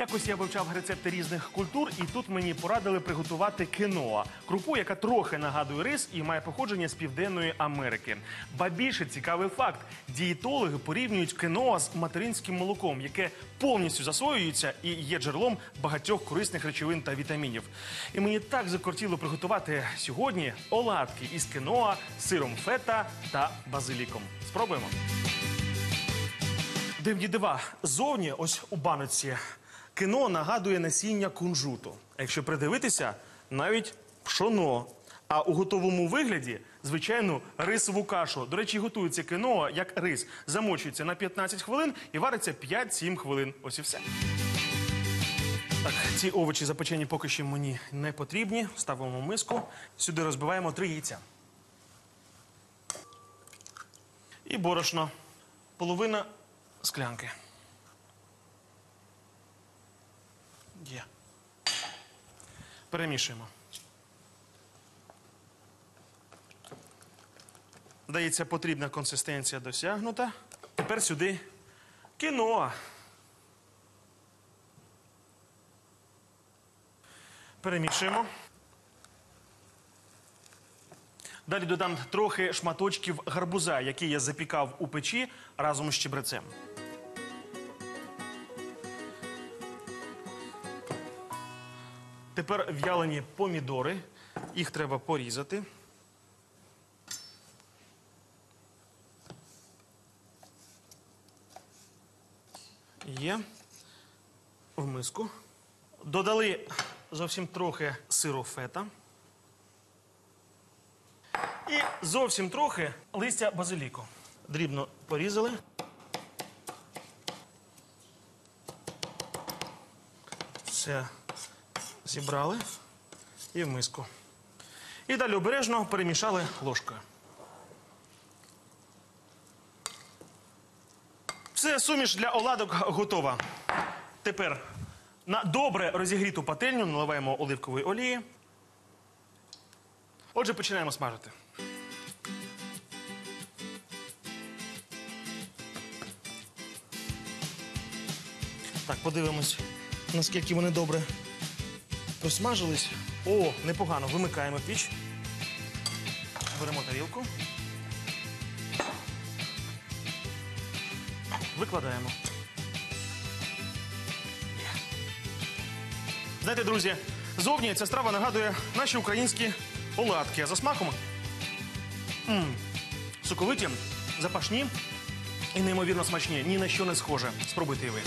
Якось я вивчав рецепти різних культур, і тут мені порадили приготувати кіноа крупу, яка трохи нагадує рис і має походження з південної Америки. Ба більше цікавий факт: дієтологи порівнюють кіноа з материнським молоком, яке повністю засвоюється і є джерелом багатьох корисних речовин та вітамінів. І мені так закортіло приготувати сьогодні оладки із кіноа, сиром фета та базиліком. Спробуємо. Дивні дива. Зовні, ось у баночці, кіно нагадує насіння кунжуту. А якщо придивитися, навіть пшоно. А у готовому вигляді, звичайну рисову кашу. До речі, готується кіно як рис. Замочується на 15 хвилин і вариться 5-7 хвилин. Ось і все. Так, ці овочі запечені поки що мені не потрібні. Ставимо миску. Сюди розбиваємо три яйця. І борошно. Половина склянки. Є. Перемішуємо. Дається потрібна консистенція досягнута. Тепер сюди кіноа. Перемішуємо. Далі додам трохи шматочків гарбуза, який я запікав у печі разом з чебрецем. Тепер в'ялені помідори. Їх треба порізати. Є. В миску. Додали зовсім трохи сиру фета. І зовсім трохи листя базиліку. Дрібно порізали. Все зібрали і в миску. І далі обережно перемішали ложкою. Все, суміш для оладок готова. Тепер на добре розігріту пательню наливаємо оливкової олії. Отже, починаємо смажити. Так, подивимось, наскільки вони добре просмажились. О, непогано. Вимикаємо піч. Беремо тарілку. Викладаємо. Знаєте, друзі, зовні ця страва нагадує наші українські оладки. А за смаком м, соковиті, запашні і неймовірно смачні. Ні на що не схоже. Спробуйте і ви.